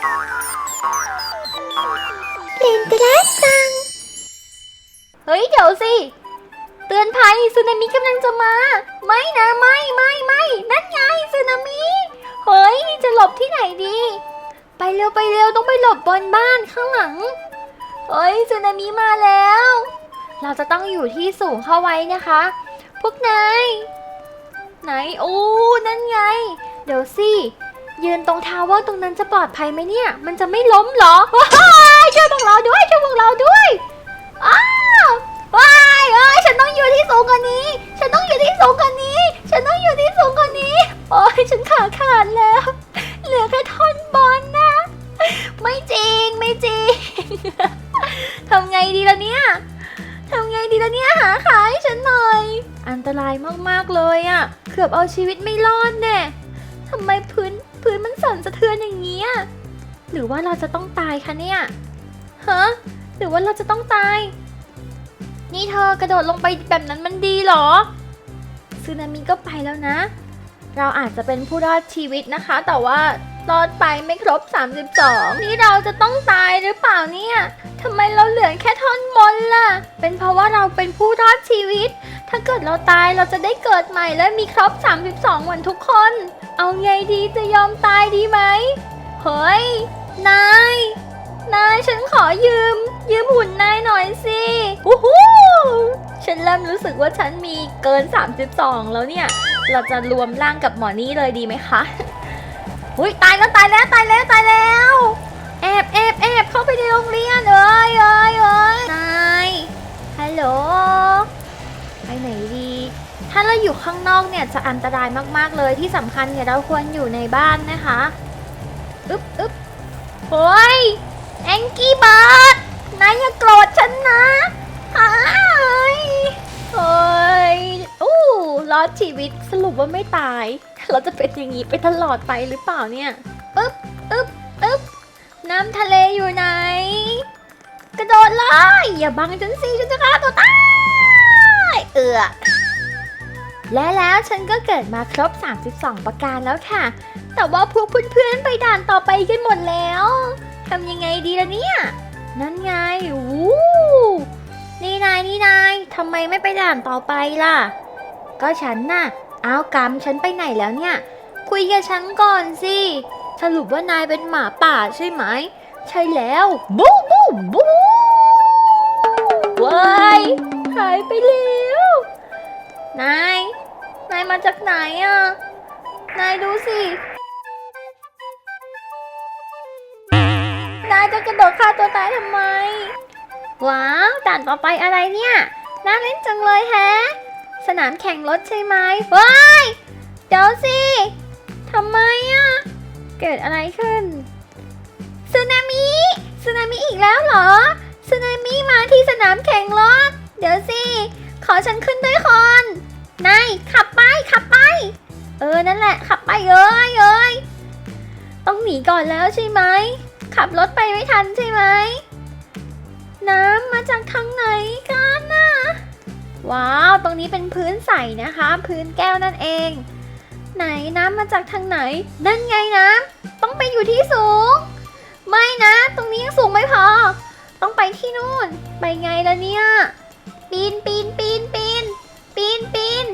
เลนกระสัง เฮ้ย เดี๋ยวสิ เตือนภัยสึนามิกำลังจะมา ไม่นะไม่ไม่ไม่นั่นไงสึนามิเฮ้ยจะหลบที่ไหนดี ไปเร็วไปเร็วต้องไปหลบบนบ้านข้างหลังเฮ้ยสึนามิมาแล้ว เราจะต้องอยู่ที่สูงเข้าไว้นะคะ พวกนายไหนโอ้นั่นไง เดี๋ยวสิ ยืนตรงทาวเวอร์ตรงนั้นจะปลอดภัยไหมเนี่ย มันจะไม่ล้มเหรอ ว้ายช่วยพวกเราด้วย ช่วยพวกเราด้วย อ้าวว้ายเอ้ยฉันต้องอยู่ที่สูงกว่านี้ ฉันต้องอยู่ที่สูงกว่านี้ ฉันต้องอยู่ที่สูงกว่านี้ โอ้ยฉันขาขาดแล้ว เหลือแค่ท่อนบอลนะ ไม่จริง ไม่จริง ทำไงดีล่ะเนี่ยทำไงดีล่ะเนี่ยหาขาให้ฉันหน่อย อันตรายมากๆเลยอะ่ะ เกือบเอาชีวิตไม่รอดแน่ทำไมพื้น พื้นมันสั่นสะเทือนอย่างเงี้ยหรือว่าเราจะต้องตายคะเนี่ยฮะหรือว่าเราจะต้องตาย นี่เธอกระโดดลงไปแบบนั้นมันดีหรอซึนามิก็ไปแล้วนะ เราอาจจะเป็นผู้รอดชีวิตนะคะ แต่ว่ารอดไปไม่ครบ 32 นี่เราจะต้องตายหรือเปล่าเนี่ยทำไมเราเหลือแค่ท่อนบนล่ะ เป็นเพราะว่าเราเป็นผู้รอดชีวิต ถ้าเกิดเราตายเราจะได้เกิดใหม่และมีครบ 32เหมือนทุกคน เอาไงดีจะยอมตายดีไหมเฮ้ย นาย นายฉันขอยืม ยืมหุ่นนายหน่อยสิวู้ฮูฉันเริ่มรู้สึกว่าฉันมีเกิน 32 แล้วเนี่ย เราจะรวมร่างกับหมอนี่เลยดีไหมคะ อุ้ยตายแล้วตายแล้วตายแล้วตายแล้วแอบแอบแอบเข้าไปในโรงเรียนเอ้ยเอ้ยเอ้ยนายฮัลโหลไปไหนดี ถ้าเราอยู่ข้างนอกเนี่ยจะอันตรายมากๆเลยที่สำคัญเนี่ยเราควรอยู่ในบ้านนะคะอึ๊บอึ๊บโอ้ยแองกี้บาร์ดนายอย่าโกรธฉันนะหายโอ้ยอู้รอดชีวิตสรุปว่าไม่ตาย เราจะเป็นอย่างนี้ไปตลอดไปหรือเปล่าเนี่ยอึ๊บอึ๊บอึ๊บน้ำทะเลอยู่ไหน กระโดดเลยอย่าบังฉันสิฉันจะฆ่าตัวตายเอือและแล้วฉันก็เกิดมาครบ 32 ประการแล้วค่ะ แต่ว่าพวกเพื่อนๆไปด่านต่อไปกันหมดแล้วทำยังไงดีล่ะเนี่ย นั่นไง วู้ นี่นาย นี่นาย ทำไมไม่ไปด่านต่อไปล่ะ ก็ฉันน่ะ อ้าวกรรมฉันไปไหนแล้วเนี่ย คุยกับฉันก่อนสิ สรุปว่านายเป็นหมาป่าใช่ไหม ใช่แล้ว บูบูบูว้ายหายไปแล้ว นาย นายมาจากไหนอะ นายดูสิ นายจะกระโดดฆ่าตัวตายทำไม ว้าวด่านต่อไปอะไรเนี่ย น่าเล่นจังเลยแฮะ สนามแข่งรถใช่ไหมว้ายเดี๋ยวสิทำไมอะเกิดอะไรขึ้นสึนามิสึนามิอีกแล้วเหรอสึนามิมาที่สนามแข่งรถ เดี๋ยวสิ ขอฉันขึ้นด้วยคนนายขับไปขับไป เออนั่นแหละขับไปเอ้ยเอ้ยต้องหนีก่อนแล้วใช่ไหม ขับรถไปไม่ทันใช่ไหมน้ำมาจากทางไหนกัน ว้าว ตรงนี้เป็นพื้นใสนะคะ พื้นแก้วนั่นเอง ไหนน้ำมาจากทางไหน นั่นไงน้ำต้องไปอยู่ที่สูง ไม่นะ ตรงนี้ยังสูงไม่พอ ต้องไปที่นู่น ไปไงล่ะเนี่ย ปีนปีนปีนปีนปีนปีน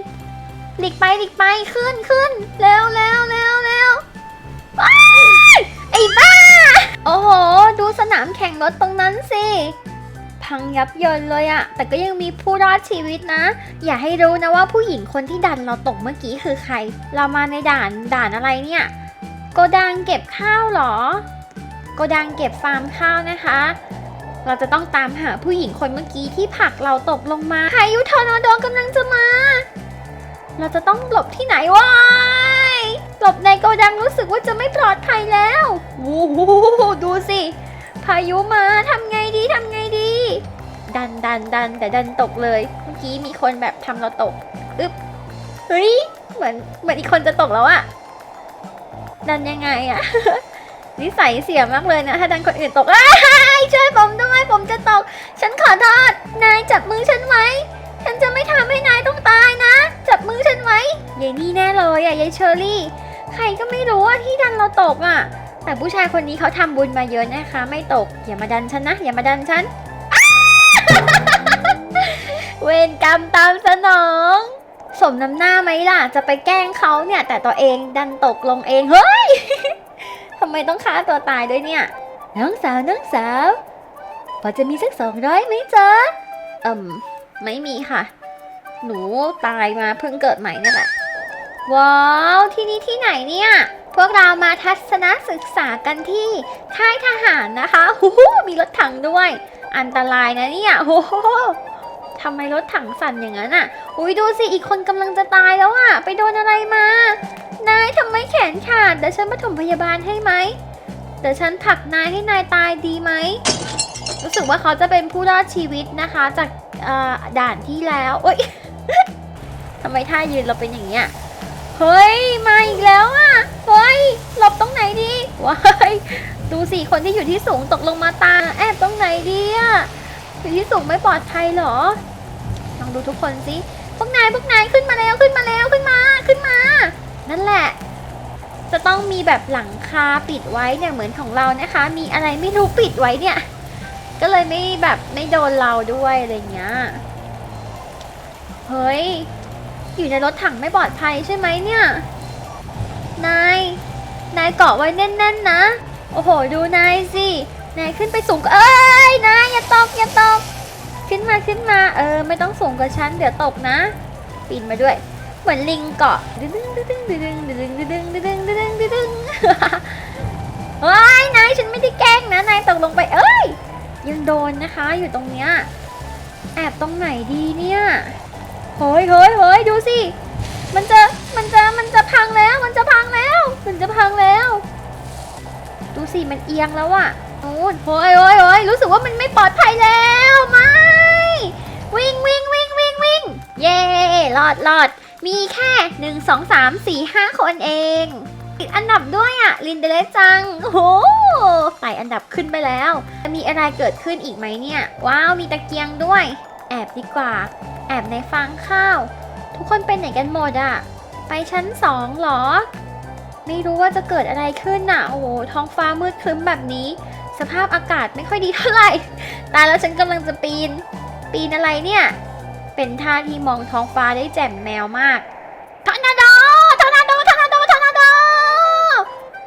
หลีกไปหลีกไปขึ้นขึ้นเร็วเร็วเร็วเร็วไอ้บ้า โอ้โห ดูสนามแข่งรถตรงนั้นสิ พังยับเยินเลยอะแต่ก็ยังมีผู้รอดชีวิตนะ อย่าให้รู้นะว่าผู้หญิงคนที่ดันเราตกเมื่อกี้คือใคร เรามาในด่านด่านอะไรเนี่ยโกดังเก็บข้าวหรอโกดังเก็บฟาร์มข้าวนะคะ เราจะต้องตามหาผู้หญิงคนเมื่อกี้ที่ผักเราตกลงมาพายุทอร์นาโดกำลังจะมา เราจะต้องหลบที่ไหนวะหลบในโกดังรู้สึกว่าจะไม่ปลอดภัยแล้ววู้หูดูสิ พายุมาทำไงดีทำไงดี ดันดันดันแต่ดันตกเลย เมื่อกี้มีคนแบบทำเราตกอึ๊บเฮ้ยเหมือนเหมือนอีกคนจะตกแล้วอะดันยังไงอะนิสัยเสียมากเลยนะ ถ้าดันคนอื่นตกอ้ายช่วยผมด้วยผมจะตก ฉันขอโทษนายจับมือฉันไว้ ฉันจะไม่ทำให้นายต้องตายนะ จับมือฉันไว้ยายนี่แน่เลยอะยายเชอรี่ ใครก็ไม่รู้ว่าที่ดันเราตกอะแต่ผู้ชายคนนี้เขาทำบุญมาเยอะนะคะ ไม่ตกอย่ามาดันฉันนะ อย่ามาดันฉัน เวรกรรมตามสนอง สมน้ำหน้าไหมล่ะ จะไปแกล้งเขาเนี่ย แต่ตัวเองดันตกลงเอง เฮ้ย ทำไมต้องฆ่าตัวตายด้วยเนี่ย น้องสาวน้องสาว พอจะมีสักสองร้อยไหมจ๊ะเอืมไม่มีค่ะ หนูตายมาเพิ่งเกิดใหม่นี่แหละ ว้าว ที่นี่ที่ไหนเนี่ย พวกเรามาทัศนศึกษากันที่ค่ายทหารนะคะหูหูมีรถถังด้วย อันตรายนะเนี่ยโอ้โห ทำไมรถถังสั่นอย่างนั้นอะ อุ้ยดูสิ อีกคนกำลังจะตายแล้วอะ ไปโดนอะไรมา นายทำไมแขนขาดเดี๋ยวฉันมาถมพยาบาลให้ไหมเดี๋ยวฉันผลักนายให้นายตายดีไหม รู้สึกว่าเขาจะเป็นผู้รอดชีวิตนะคะจากด่านที่แล้ว โอ๊ยทำไมท่ายืนเราเป็นอย่างเงี้ย เฮ้ย มาอีกแล้วอะ เฮ้ย หลบตรงไหนดีว้ายดูสิคนที่อยู่ที่สูงตกลงมาตายแอบตรงไหนดีอะ อยู่ที่สูงไม่ปลอดภัยเหรอ ลองดูทุกคนสิ พวกนายพวกนายขึ้นมาแล้วขึ้นมาแล้วขึ้นมาขึ้นมา นั่นแหละ จะต้องมีแบบหลังคาปิดไว้เนี่ยเหมือนของเรานะคะ มีอะไรไม่รู้ปิดไว้เนี่ย ก็เลยไม่แบบไม่โดนเราด้วยอะไรเงี้ย เฮ้ย อยู่ในรถถังไม่ปลอดภัยใช่ไหมเนี่ย นาย นายเกาะไว้แน่นๆนะ โอ้โห ดูนายสิ นายขึ้นไปสูงเอ้ยนายอย่าตกอย่าตกขึ้นมาขึ้นมาเออไม่ต้องสูงกว่าฉันเดี๋ยวตกนะ ปีนมาด้วย เหมือนลิงเกาะดึงดึงดึงดึงดึงดึงดึงดึงดึงดึงดึงดึงดึงดึงเฮ้ยนายฉันไม่ได้แกล้งนะนายตกลงไปเอ้ยยังโดนนะคะอยู่ตรงเนี้ยแอบตรงไหนดีเนี่ยเฮ้ยเฮ้ยเฮ้ยดูสิมันจะมันจะมันจะพังแล้ว มันจะพังแล้ว มันจะพังแล้ว ดูสิมันเอียงแล้วอะ โอ้ยเฮ้ยเฮ้ยเฮ้ยรู้สึกว่ามันไม่ปลอดภัยแล้วไม่วิ่งวิ่งวิ่งวิ่งวิ่งเย่รอดรอดมีแค่หนึ่งสองสามสี่ห้าคนเองติดอันดับด้วยอะลินเดเลจังโอ้โหไต่อันดับขึ้นไปแล้วมีอะไรเกิดขึ้นอีกไหมเนี่ย ว้าวมีตะเกียงด้วย แอบดีกว่า แอบในฟางข้าว ทุกคนเป็นไหนกันหมดอะไปชั้นสองเหรอ ไม่รู้ว่าจะเกิดอะไรขึ้นน่ะ โอ้โหท้องฟ้ามืดครึ้มแบบนี้ สภาพอากาศไม่ค่อยดีเท่าไหร่ ตายแล้วฉันกำลังจะปีน ปีนอะไรเนี่ย เป็นท่าที่มองท้องฟ้าได้แจ่มแมวมากทอร์นาโดทอร์นาโดทอร์นาโดทอร์นาโด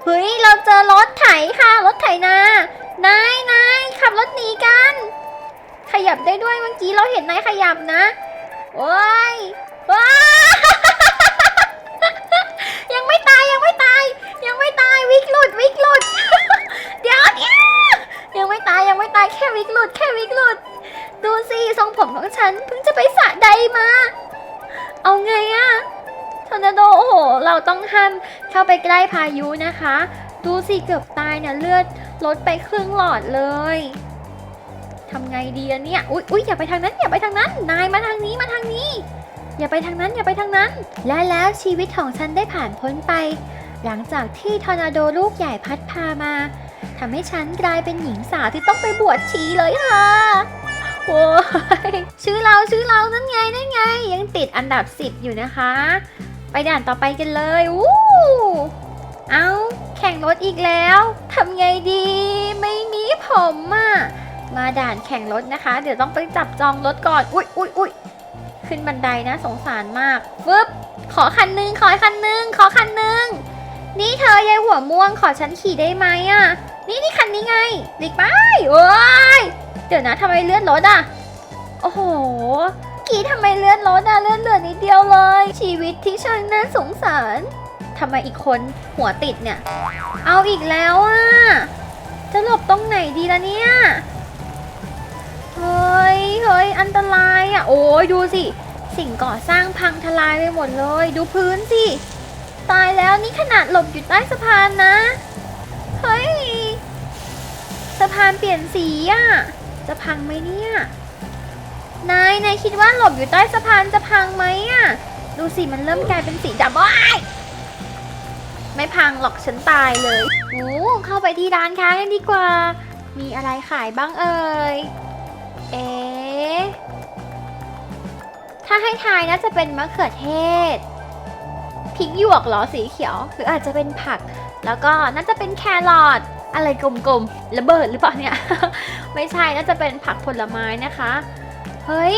เฮ้ย เราเจอรถไถค่ะ รถไถนานายนายขับรถหนีกัน ขยับได้ด้วยเมื่อกี้เราเห็นนายขยับนะโอ้ยว้ายังไม่ตายยังไม่ตาย ยังไม่ตายวิกหลุดวิกหลุด ค่วิกหลุดแค่วิกหลุด ดูสิทรงผมของฉันเพิ่งจะไปสระใดมา เอาไงอะทอร์นาโดโอ้โห เราต้องห้ามเข้าไปใกล้พายุนะคะ ดูสิเกือบตายเนี่ยเลือดลดไปครึ่งหลอดเลยทำไงดีอะเนี่ย อุ๊ยอุ๊ยอย่าไปทางนั้นอย่าไปทางนั้น นายมาทางนี้มาทางนี้ อย่าไปทางนั้นอย่าไปทางนั้น และแล้วชีวิตของฉันได้ผ่านพ้นไป หลังจากที่ทอร์นาโดลูกใหญ่พัดพามา ทำให้ฉันกลายเป็นหญิงสาวที่ต้องไปบวชชีเลยค่ะโอ้ยชื่อเราชื่อเรานั่นไงนั่นไง ยังติดอันดับ 10 อยู่นะคะ ไปด่านต่อไปกันเลยอู้เอาแข่งรถอีกแล้วทำไงดีไม่มีผมอะมาด่านแข่งรถนะคะ เดี๋ยวต้องไปจับจองรถก่อนอุ๊ยอุ๊ยอุ๊ยขึ้นบันไดนะสงสารมากฟึบขอคันหนึงขอคันหนึงขอคันหนึงนี่เธอยายหัวม่วงขอฉันขี่ได้ไหมอะ นี่นี่คันนี้ไงหลีกไปโอ้ยเดี๋ยวนะทำไมเลื่อนรถอะ โอ้โห กี่ทำไมเลื่อนรถอะเลื่อนเหลือนิดเดียวเลย ชีวิตที่ช่างน่าสงสารทำไมอีกคนหัวติดเนี่ย เอาอีกแล้วอะ จะหลบตรงไหนดีล่ะเนี่ย เฮ้ยเฮ้ยอันตรายอะ โอ้ยดูสิ สิ่งก่อสร้างพังทลายไปหมดเลย ดูพื้นสิ ตายแล้วนี่ขนาดหลบอยู่ใต้สะพานนะ เฮ้ย สะพานเปลี่ยนสีอะจะพังไหมเนี่ย นาย นายคิดว่าหลบอยู่ใต้สะพานจะพังไหมอะดูสิมันเริ่มกลายเป็นสีดำว้ายไม่พังหรอกฉันตายเลยโอ้เข้าไปที่ร้านค้ากันดีกว่า มีอะไรขายบ้างเอ่ย เอ๊ถ้าให้ทายน่าจะเป็นมะเขือเทศพริกหยวกหรอสีเขียว หรืออาจจะเป็นผัก แล้วก็น่าจะเป็นแครอท อะไรกลมๆระเบิดหรือเปล่าเนี่ย ไม่ใช่น่าจะเป็นผักผลไม้นะคะ เฮ้ย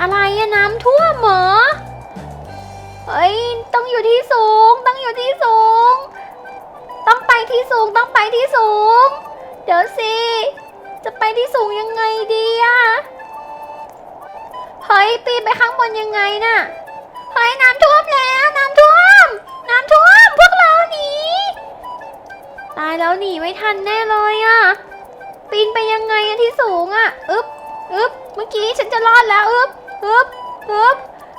อะไรอะน้ำท่วมเหรอเฮ้ย ต้องอยู่ที่สูง ต้องอยู่ที่สูง ต้องไปที่สูง ต้องไปที่สูง เดี๋ยวสิ จะไปที่สูงยังไงดีอะเฮ้ย ปีนไปข้างบนยังไงน่ะ เฮ้ย น้ำท่วมแล้ว น้ำท่วม ตายแล้วหนีไม่ทันแน่เลยอะปีนไปยังไงอะที่สูงอะอึ๊บอึ๊บเมื่อกี้ฉันจะรอดแล้วอึ๊บอึ๊บอึ๊บ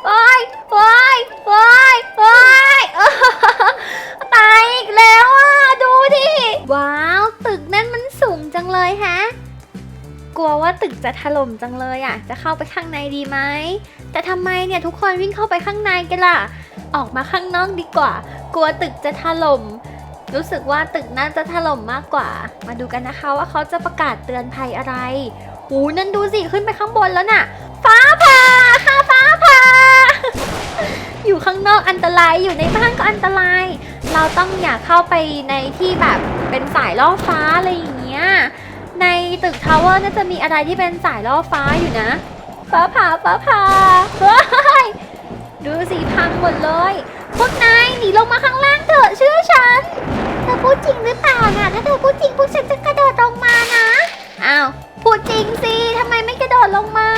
ว้ายว้ายว้ายว้ายตายอีกแล้วอะ ดูดิ ว้าว ตึกนั่นมันสูงจังเลยฮะ กลัวว่าตึกจะถล่มจังเลยอะ จะเข้าไปข้างในดีไหม แต่ทำไมเนี่ยทุกคนวิ่งเข้าไปข้างในกันล่ะ ออกมาข้างนอกดีกว่า กลัวตึกจะถล่ม รู้สึกว่าตึกน่าจะถล่มมากกว่า มาดูกันนะคะว่าเขาจะประกาศเตือนภัยอะไรหูนั่นดูสิขึ้นไปข้างบนแล้วน่ะ ฟ้าผ่าค่ะฟ้าผ่า อยู่ข้างนอกอันตรายอยู่ในบ้านก็อันตราย เราต้องอย่าเข้าไปในที่แบบเป็นสายล่อฟ้าอะไรอย่างเงี้ย ในตึกทาวเวอร์น่าจะมีอะไรที่เป็นสายล่อฟ้าอยู่นะ ฟ้าผ่าฟ้าผ่าเฮ้ยดูสิพังหมดเลย พวกนายหนีลงมาข้างล่างเถอะเชื่อฉัน เธอพูดจริงหรือเปล่าน่ะถ้าเธอพูดจริงพวกฉันจะกระโดดลงมานะ อ้าว พูดจริงสิทำไมไม่กระโดดลงมา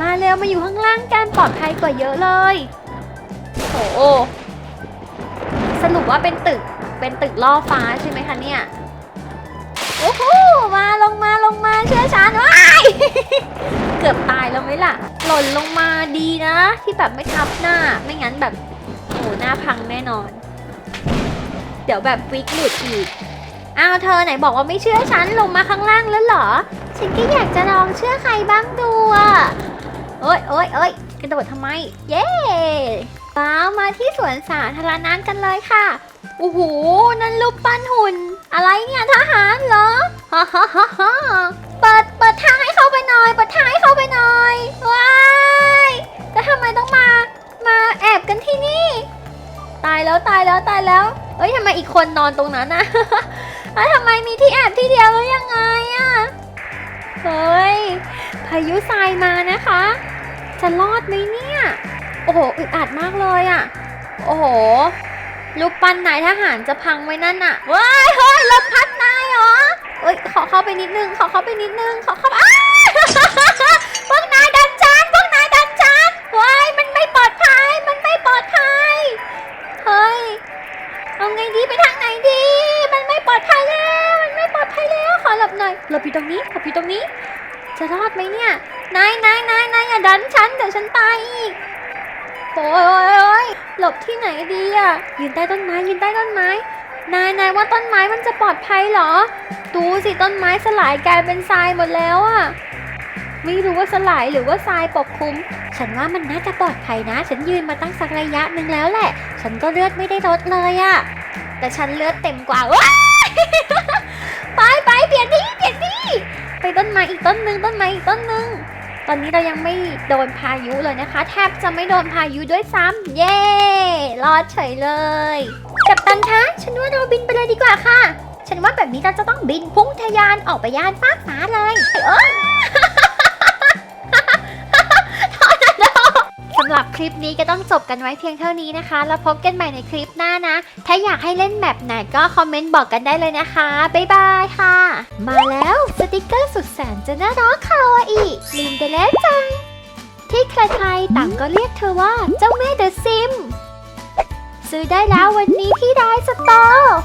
มาเร็วมาอยู่ข้างล่างกันปลอดภัยกว่าเยอะเลยโอ้โหสรุปว่าเป็นตึก เป็นตึกล่อฟ้าใช่ไหมคะเนี่ย โอ้โห มาลงมาลงมาเชื่อฉันว้ายเกือบตายแล้วไหมล่ะ หล่นลงมาดีนะ ที่แบบไม่ทับหน้า ไม่งั้นแบบ โอ้โหหน้าพังแน่นอน เดี๋ยวแบบวิกหลุดอีก อ้าวเธอไหนบอกว่าไม่เชื่อฉันลงมาข้างล่างแล้วเหรอ ฉันก็อยากจะลองเชื่อใครบ้างดูอะเอ้ยเอ้ยเอ้ยกระโดดทำไม เย้ว้าวมาที่สวนสาธารณะกันเลยค่ะโอ้โหนั่นรูปปั้นหุ่น อะไรเนี่ยทหารเหรอฮ่าฮ่าฮ่าฮ่าเปิดเปิดทางให้เข้าไปหน่อย เปิดทางให้เข้าไปหน่อยว้ายแล้วทำไมต้องมา มาแอบกันที่นี่ ตายแล้วตายแล้วตายแล้ว เอ้ยทำไมอีกคนนอนตรงนั้นนะแล้วทำไมมีที่แอบที่เดียวแล้วยังไงอะเฮ้ยพายุทรายมานะคะ จะรอดไหมเนี่ย โอ้โหอึดอัดมากเลยอะ่ะโอ้โหลูกปั้นนายทหารจะพังไว้นั่นอะ่ะว้ายเฮ้ยลมพัดนายเหรอเอ้ยขอเข้าไปนิดนึงขอเข้าไปนิดนึงขอเข้าไปอ้า หลบอยู่ตรงนี้หลบอยู่ตรงนี้ จะรอดไหมเนี่ย นายนายนายนายอย่าดันฉันเดี๋ยวฉันตายอีกโอ้ยโอ้ยโอ้ยหลบที่ไหนดีอะยืนใต้ต้นไม้ยืนใต้ต้นไม้ นายนายว่าต้นไม้มันจะปลอดภัยเหรอ ดูสิต้นไม้สลายกลายเป็นทรายหมดแล้วอะไม่รู้ว่าสลายหรือว่าทรายปกคลุม ฉันว่ามันน่าจะปลอดภัยนะ ฉันยืนมาตั้งสักระยะหนึ่งแล้วแหละ ฉันก็เลือดไม่ได้ลดเลยอะแต่ฉันเลือดเต็มกว่าว้าไปไปเปลี่ยนที่ ไปต้นไม้อีกต้นหนึ่งต้นไม้อีกต้นหนึ่งตอนนี้เรายังไม่โดนพายุเลยนะคะ แทบจะไม่โดนพายุด้วยซ้ำเย่รอดเฉยเลยกับตันคะฉันว่าเราบินไปเลยดีกว่าค่ะ ฉันว่าแบบนี้เราจะต้องบินพุ่งทะยานออกไปย่านฟ้ากฟ้าเลย ลิปนี้ก็ต้องจบกันไว้เพียงเท่านี้นะคะ แล้วพบกันใหม่ในคลิปหน้านะ ถ้าอยากให้เล่นแบบไหนก็คอมเมนต์บอกกันได้เลยนะคะ บ๊ายบายค่ะ มาแล้วสติกเกอร์สุดแสนจะน่ารักคาวาอิลินเดเลจัง ที่ใครๆต่างก็เรียกเธอว่าเจ้าแม่เดอะซิม ซื้อได้แล้ววันนี้ที่ไดสตอร์